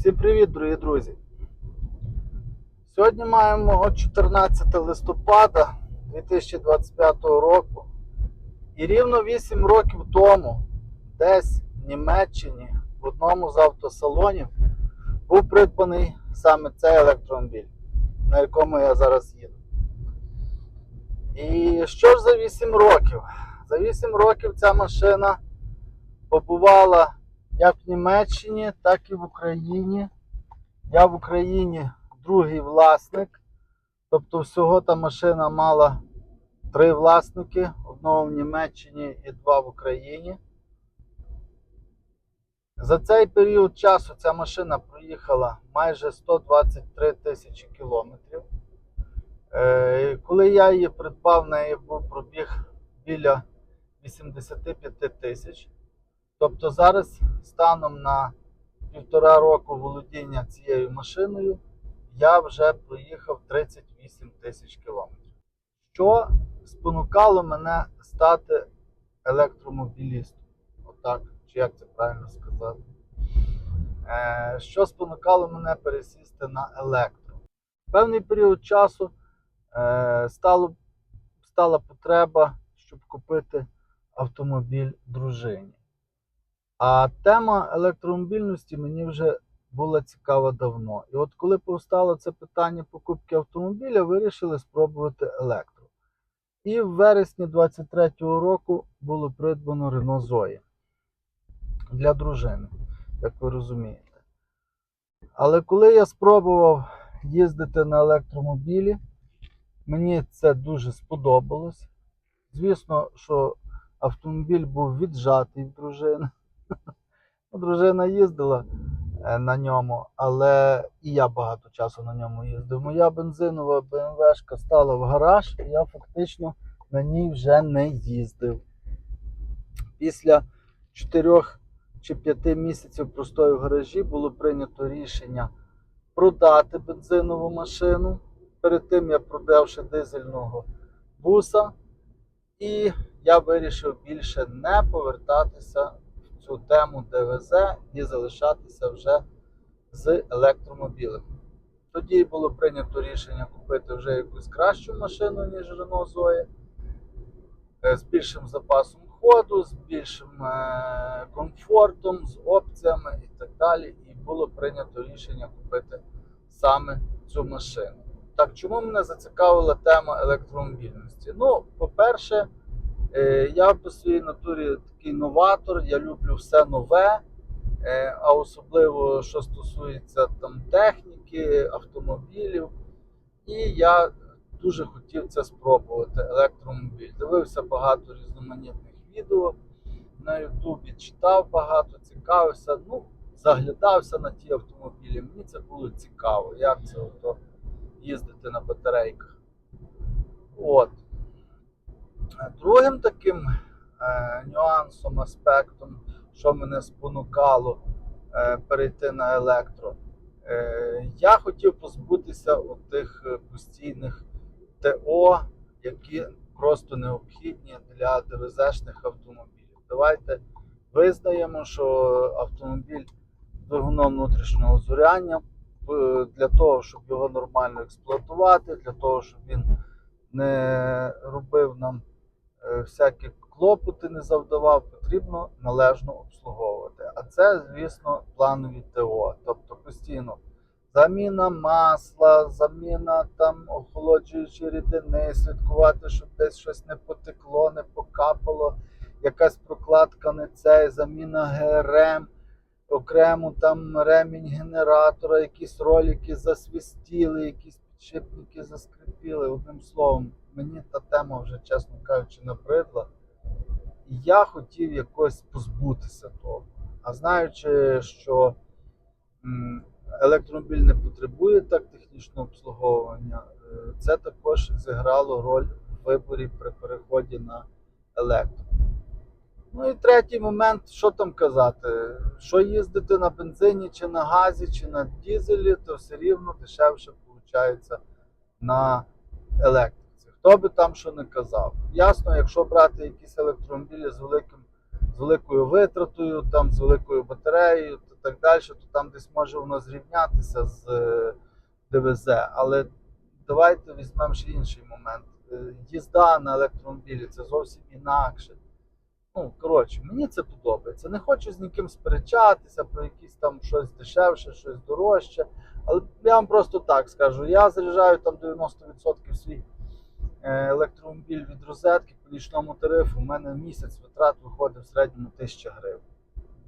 Всім привіт, дорогі друзі! Сьогодні маємо 14 листопада 2025 року. І рівно 8 років тому, десь в Німеччині, в одному з автосалонів, був придбаний саме цей електромобіль, на якому я зараз їду. І що ж за 8 років? За 8 років ця машина побувала як в Німеччині, так і в Україні. Я в Україні другий власник. Тобто всього та машина мала три власники: одного в Німеччині і два в Україні. За цей період часу ця машина проїхала майже 123 тисячі кілометрів. Е, Коли я її придбав, в неї був пробіг біля 85 тисяч. Тобто зараз станом на півтора року володіння цією машиною я вже проїхав 38 тисяч кілометрів. Що спонукало мене стати електромобілістом? Отак, чи як це правильно сказати? Е, Що спонукало мене пересісти на електро? Певний період часу е, стало, стала потреба, щоб купити автомобіль дружині. А тема електромобільності мені вже була цікава давно. І от коли повстало це питання покупки автомобіля, вирішили спробувати електро. І в вересні 23-го року було придбано Renault Zoe для дружини, як ви розумієте. Але коли я спробував їздити на електромобілі, мені це дуже сподобалось. Звісно, що автомобіль був віджатий в дружини. Ну, Дружина їздила е, на ньому, але і я багато часу на ньому їздив. Моя бензинова БМВшка стала в гараж, і я фактично на ній вже не їздив. Після 4 чи 5 місяців простою в гаражі було прийнято рішення продати бензинову машину. Перед тим я продавши дизельного буса, і я вирішив більше не повертатися цю тему ДВЗ і залишатися вже з електромобілем. Тоді було прийнято рішення купити вже якусь кращу машину, ніж Renault Zoe, е, з більшим запасом ходу, з більшим е, комфортом, з опціями і так далі. І було прийнято рішення купити саме цю машину. Так, чому мене зацікавила тема електромобільності? Ну, по-перше, я по своїй натурі такий новатор, я люблю все нове, е, а особливо що стосується там техніки, автомобілів. І я дуже хотів це спробувати, електромобіль. Дивився багато різноманітних відео на Ютубі, читав багато, цікавився, ну, заглядався на ті автомобілі. Мені це було цікаво, як це ото їздити на батарейках. От. Другим таким е, нюансом, аспектом, що мене спонукало е, перейти на електро, е, я хотів позбутися тих постійних ТО, які просто необхідні для ДВЗ-шних автомобілів. Давайте визнаємо, що автомобіль двигуном внутрішнього зоряння е, для того, щоб його нормально експлуатувати, для того, щоб він не робив нам е, всякі клопоти, не завдавав, потрібно належно обслуговувати. А це, звісно, планові ТО. Тобто постійно заміна масла, заміна там охолоджуючої рідини, слідкувати, щоб десь щось не потекло, не покапало, якась прокладка не цей, заміна ГРМ окремо там ремінь генератора, якісь ролики засвістіли, якісь підшипники заскрипіли. Одним словом, мені та тема вже, чесно кажучи, набридла. І я хотів якось позбутися того. А знаючи, що електромобіль не потребує так технічного обслуговування, е, це також зіграло роль в виборі при переході на електро. Ну і третій момент, що там казати? Що їздити на бензині, чи на газі, чи на дізелі, то все рівно дешевше виходить на електриці. Хто би там що не казав. Ясно, якщо брати якісь електромобілі з великим, з великою витратою, там, з великою батареєю, то так далі, то там десь може воно зрівнятися з е, ДВЗ. Але давайте візьмемо ще інший момент. Е, Їзда на електромобілі це зовсім інакше. Ну, коротше, мені це подобається. Не хочу з ніким сперечатися про якісь там щось дешевше, щось дорожче. Але я вам просто так скажу: я заряджаю там 90% свій е, електромобіль від розетки по нічному тарифу. У мене місяць витрат виходить в середньому 1000 гривень.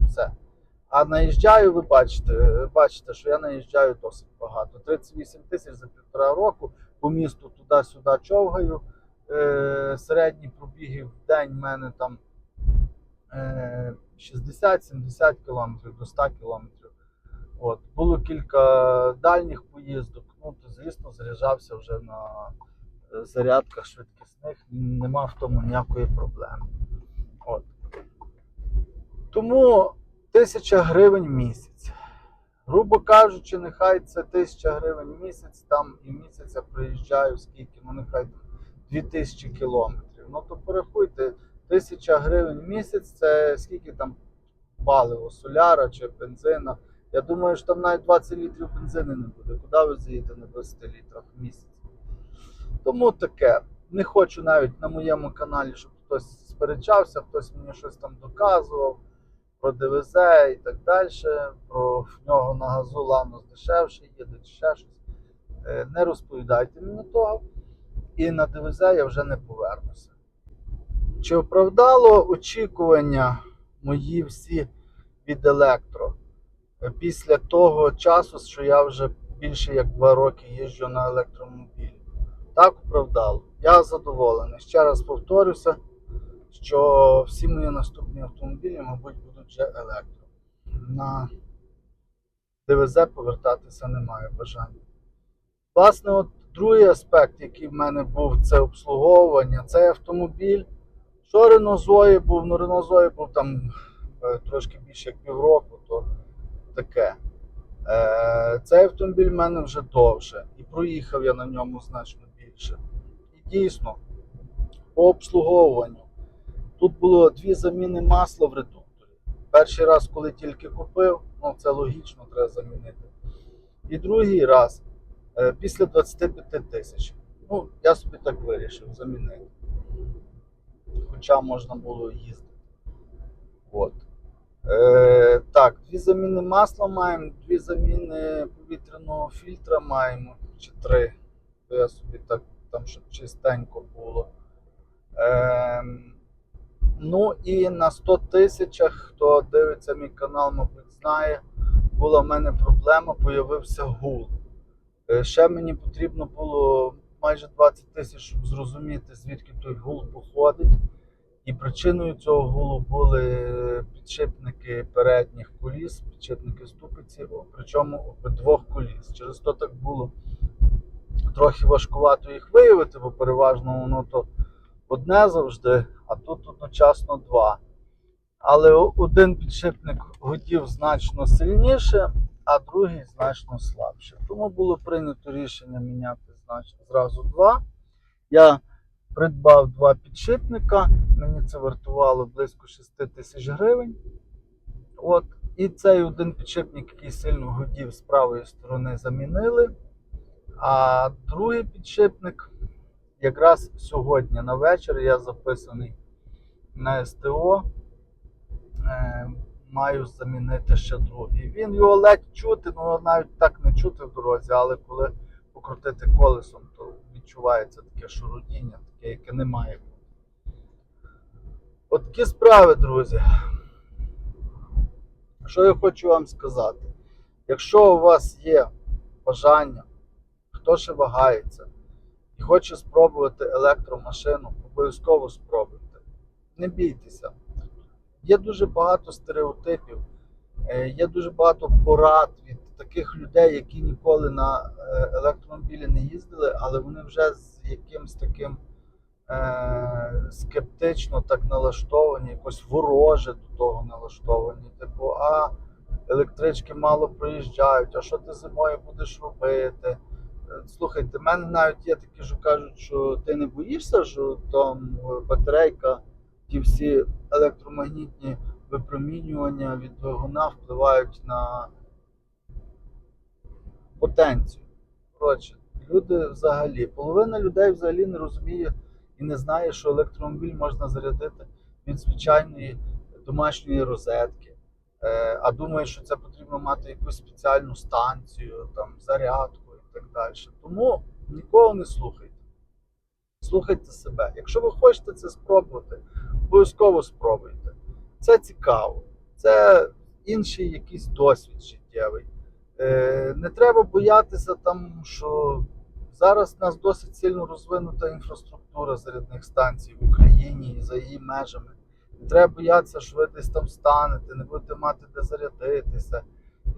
Все. А наїжджаю, ви бачите, бачите, що я наїжджаю досить багато. 38 тисяч за півтора року по місту туди-сюди човгаю. Е, середні пробіги в день в мене там е, 60-70 кілометрів до 100 кілометрів. От. Було кілька дальніх поїздок, ну то звісно заряджався вже на е, зарядках швидкісних, нема в тому ніякої проблеми. От. Тому тисяча гривень в місяць. Грубо кажучи, нехай це тисяча гривень в місяць, там і місяця приїжджаю скільки, ну нехай 2000 кілометрів. Ну то порахуйте, тисяча гривень в місяць це скільки там паливо, соляра чи бензина. Я думаю, що там навіть 20 літрів бензину не буде. Куди ви заїдете на 20 літрах в місяць? Тому таке. Не хочу навіть на моєму каналі, щоб хтось сперечався, хтось мені щось там доказував про ДВЗ і так далі. Про в нього на газу ланос дешевше їде, чи ще щось. Е, Не розповідайте мені того. І на ДВЗ я вже не повернуся. Чи оправдало очікування мої всі від електро? Після того часу, що я вже більше як два роки їжджу на електромобілі. Так оправдало. Я задоволений. Ще раз повторюся, що всі мої наступні автомобілі, мабуть, будуть вже електро. На ДВЗ повертатися немає бажання. Власне, от другий аспект, який в мене був, це обслуговування. Цей автомобіль. Що Renault Zoe був, ну Renault Zoe був там е, трошки більше як півроку, то таке. Е, цей автомобіль в мене вже довше. І проїхав я на ньому значно більше. І дійсно, по обслуговуванню. Тут було дві заміни масла в редукторі. Перший раз, коли тільки купив, ну це логічно, треба замінити. І другий раз е, після 25 тисяч. Ну, я собі так вирішив замінити. Хоча можна було їздити. От. Е, так, дві заміни масла маємо, дві заміни повітряного фільтра маємо, чи три. То я собі так там, щоб чистенько було. Е, ну і на 100 тисячах, хто дивиться мій канал, мабуть, знає, була в мене проблема, появився гул. Е, ще мені потрібно було майже 20 тисяч, щоб зрозуміти, звідки той гул походить. І причиною цього гулу були підшипники передніх коліс, підшипники ступиці, причому обидвох коліс. Через то так було трохи важкувато їх виявити, бо переважно воно то одне завжди, а тут одночасно два. Але один підшипник гудів значно сильніше, а другий значно слабше. Тому було прийнято рішення міняти значно зразу два. Я придбав два підшипника. Мені це вартувало близько 6 тисяч гривень. От. І цей один підшипник, який сильно гудів з правої сторони, замінили. А другий підшипник, якраз сьогодні на вечір я записаний на СТО. Е, маю замінити ще другий. Він його ледь чути, ну навіть так не чути в дорозі, але коли покрутити колесом, то відчувається таке шурудіння, яке не має бути. От справи, друзі. Що я хочу вам сказати? Якщо у вас є бажання, хто ще вагається і хоче спробувати електромашину, обов'язково спробуйте. Не бійтеся. Є дуже багато стереотипів, е, є дуже багато порад від таких людей, які ніколи на е, електромобілі не їздили, але вони вже з якимсь таким е, скептично так налаштовані, якось вороже до того налаштовані. Типу, а електрички мало проїжджають, а що ти зимою будеш робити? Е, Слухайте, в мене навіть є такі, що кажуть, що ти не боїшся, що там батарейка, ті всі електромагнітні випромінювання від двигуна впливають на потенцію. Коротше, люди взагалі, половина людей взагалі не розуміє і не знає, що електромобіль можна зарядити від звичайної домашньої розетки. Е, а думає, що це потрібно мати якусь спеціальну станцію, там, зарядку і так далі. Тому нікого не слухайте. Слухайте себе. Якщо ви хочете це спробувати, обов'язково спробуйте. Це цікаво, це інший якийсь досвід життєвий. Е, не треба боятися там, що зараз у нас досить сильно розвинута інфраструктура зарядних станцій в Україні і за її межами. Треба боятися, що ви десь там станете, не будете мати де зарядитися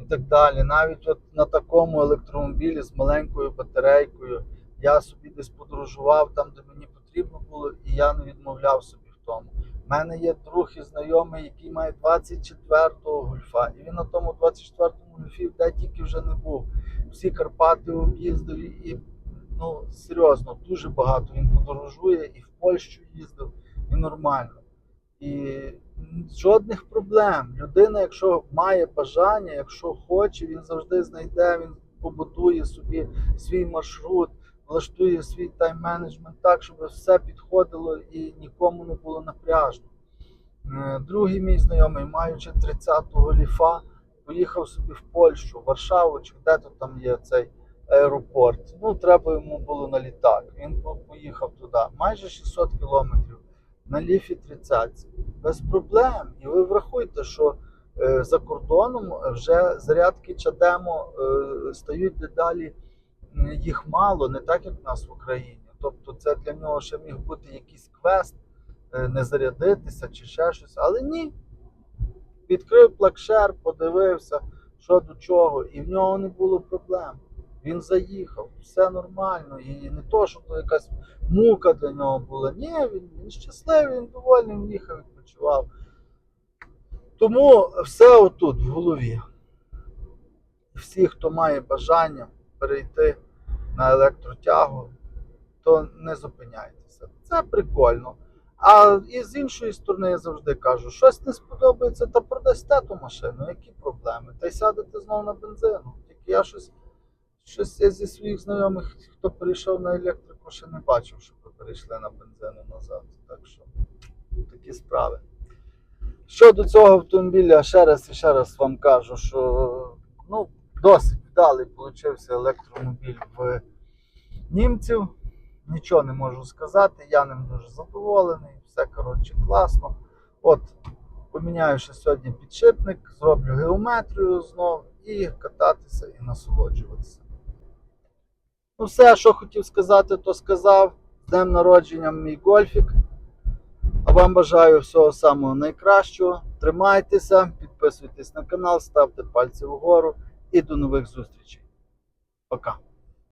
і так далі. Навіть от на такому електромобілі з маленькою батарейкою я собі десь подорожував там, де мені потрібно було, і я не відмовляв собі в тому. У мене є друг і знайомий, який має 24-го гольфа, і він на тому 24-му гольфі де тільки вже не був. Всі Карпати об'їздив і, і ну серйозно, дуже багато він подорожує і в Польщу їздив, і нормально. І жодних проблем. Людина, якщо має бажання, якщо хоче, він завжди знайде, він побудує собі свій маршрут, влаштує свій тайм-менеджмент так, щоб все підходило і нікому не було напряжно. Е, Другий мій знайомий, маючи 30-го ліфа, поїхав собі в Польщу, Варшаву, чи де то там є цей аеропорт. Ну, треба йому було на літак. Він поїхав туди. Майже 600 кілометрів на ліфі 30. Без проблем. І ви врахуйте, що е, за кордоном вже зарядки чадемо е, стають дедалі їх мало, не так як в нас в Україні. Тобто, це для нього ще міг бути якийсь квест, е, не зарядитися чи ще щось. Але ні. Відкрив плакшер, подивився, що до чого, і в нього не було проблем. Він заїхав, все нормально. І не то, що то якась мука для нього була. Ні, він, він щасливий, він довольний, він їхав, відпочивав. Тому все отут в голові. Всі, хто має бажання перейти на електротягу, то не зупиняйтеся. Це прикольно. А і з іншої сторони, я завжди кажу, щось не сподобається, та продасте ту машину, які проблеми? Та й сядете знову на бензину. Тільки я щось, щось я зі своїх знайомих, хто перейшов на електрику, ще не бачив, щоб ви перейшли на бензину назад. Так що такі справи. Щодо цього автомобіля, ще раз і ще раз вам кажу, що ну, досить вдалий получився електромобіль в німців. Нічого не можу сказати, я ним дуже задоволений, все коротше класно. От, поміняю ще сьогодні підшипник, зроблю геометрію знов і кататися і насолоджуватися. Ну, все, що хотів сказати, то сказав. З днем народження мій гольфік. А вам бажаю всього самого найкращого. Тримайтеся, підписуйтесь на канал, ставте пальці вгору і до нових зустрічей. Пока.